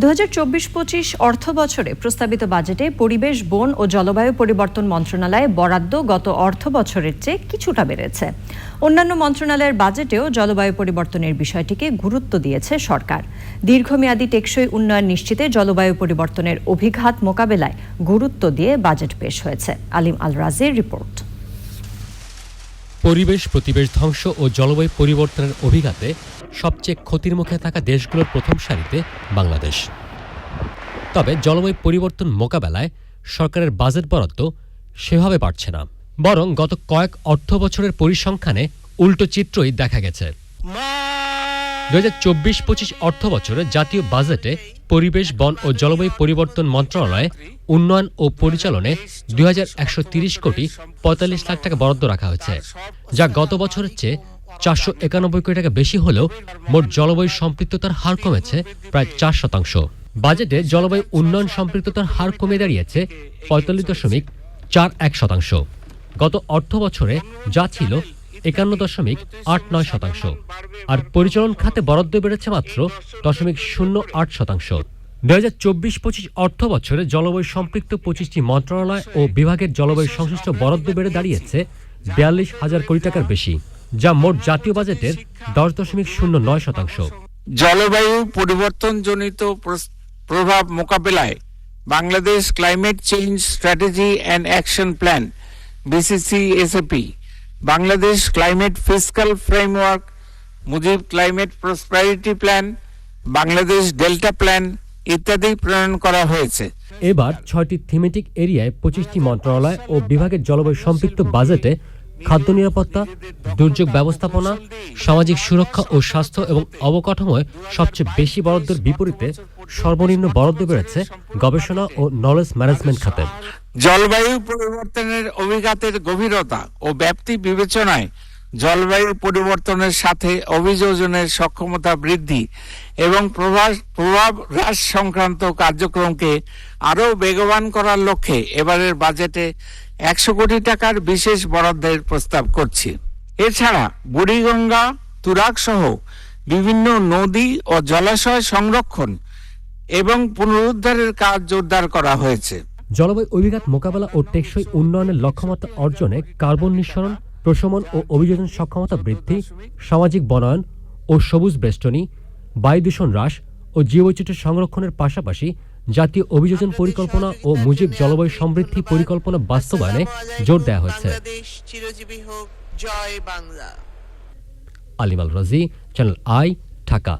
দু হাজার চব্বিশ পঁচিশ অর্থ বছরে প্রস্তাবিত বাজেটে পরিবেশ, বন ও জলবায়ু পরিবর্তন মন্ত্রণালয়ে বরাদ্দ গত অর্থ বছরের চেয়ে কিছুটা বেড়েছে। অন্যান্য মন্ত্রণালয়ের বাজেটেও জলবায়ু পরিবর্তনের বিষয়টিকে গুরুত্ব দিয়েছে সরকার। দীর্ঘমেয়াদী টেকসই উন্নয়ন নিশ্চিতে জলবায়ু পরিবর্তনের অভিঘাত মোকাবেলায় গুরুত্ব দিয়ে বাজেট পেশ হয়েছে। আলিম আল রাজির রিপোর্ট। পরিবেশ, প্রতিবেশ ধ্বংস ও জলবায়ু পরিবর্তনের অভিঘাতে সবচেয়ে ক্ষতির মুখে থাকা দেশগুলোর প্রথম সারিতে বাংলাদেশ। তবে জলবায়ু পরিবর্তন মোকাবেলায় সরকারের বাজেট বরাদ্দ সেভাবে বাড়ছে না। বরং গত কয়েক অর্থ বছরের পরিসংখ্যানে উল্টো চিত্রই দেখা গেছে। দু হাজার চব্বিশ পঁচিশ অর্থ বছরে জাতীয় বাজেটে পরিবেশ, বন ও জলবায়ু পরিবর্তন মন্ত্রণালয়ে উন্নয়ন ও পরিচালনে দুই কোটি পঁয়তাল্লিশ লাখ টাকা বরাদ্দ রাখা হয়েছে, যা গত বছরের চেয়ে চারশো একানব্বই কোটি টাকা বেশি হলেও মোট জলবায়ু সম্পৃক্ততার হার কমেছে প্রায় চার শতাংশ। বাজেটে জলবায়ু উন্নয়ন সম্পৃক্ততার হার কমে দাঁড়িয়েছে পঁয়তাল্লিশ দশমিক চার এক শতাংশ। গত অর্থ বছরে যা ছিল একান্ন দশমিক আট নয় শতাংশ। আর পরিচালন খাতে বরাদ্দ বেড়েছে মাত্র দশমিক শূন্য আট শতাংশ। দু হাজার চব্বিশ পঁচিশ অর্থ বছরে জলবায়ু সম্পৃক্ত পঁচিশটি মন্ত্রণালয় ও বিভাগের জলবায়ু সংশ্লিষ্ট বরাদ্দ বেড়ে দাঁড়িয়েছে বিয়াল্লিশ হাজার কোটি টাকার বেশি। যা মোট জাতীয় বাজেটের দশ দশমিক শূন্য নয় শতাংশ। জলবায়ু পরিবর্তনজনিত প্রভাব মোকাবেলায় Bangladesh climate change strategy and action plan BCC SAP Bangladesh climate fiscal framework Mujib climate prosperity plan Bangladesh delta plan ইত্যাদি প্রণয়ন করা হয়েছে। এবার ছয়টি থিমেটিক এরিয়ায় পঁচিশটি মন্ত্রণালয় ও বিভাগের জলবায়ু সম্পৃক্ত বাজেটে খাদ্য নিরাপত্তা, দুর্যোগ ব্যবস্থাপনা, সামাজিক সুরক্ষা ও স্বাস্থ্য এবং অবকাঠামোয় সবচেয়ে বেশি বরাদ্দের বিপরীতে সর্বনিম্ন বরাদ্দ বেড়েছে গবেষণা ও নলেজ ম্যানেজমেন্ট খাতে। জলবায়ু পরিবর্তনের অভিঘাতের গভীরতা ও ব্যাপ্তি বিবেচনায় জলবায়ু পরিবর্তনের সাথে অভিযোজনের সক্ষমতা বৃদ্ধি এবং প্রভাব প্রভাব হ্রাস সংক্রান্ত কার্যক্রমকে আরও বেগবান করার লক্ষ্যে এবারের বাজেটে একশো কোটি টাকার বিশেষ বরাদ্দের প্রস্তাব করছি। এছাড়া বুড়িগঙ্গা তুরাগ সহ বিভিন্ন নদী ও জলাশয় সংরক্ষণ এবং পুনরুদ্ধারের কাজ জোরদার করা হয়েছে। জলবায়ু অভিঘাত মোকাবেলা ও টেকসই উন্নয়নের লক্ষ্যমাত্রা অর্জনে কার্বন নিঃসরণ, প্রশমন ও অভিযোজন সক্ষমতা বৃদ্ধি, সামাজিক বনায়ন ও সবুজ বেষ্টনী বায়ু দূষণ হ্রাস ও জীববৈচিত্র্য সংরক্ষণের পাশাপাশি জাতীয় অভিযোজন পরিকল্পনা ও মুজিব জলবায়ু সমৃদ্ধি পরিকল্পনা বাস্তবায়নে জোর দেওয়া হয়েছে। আলিমাল রাজি চ্যানেল আই ঢাকা।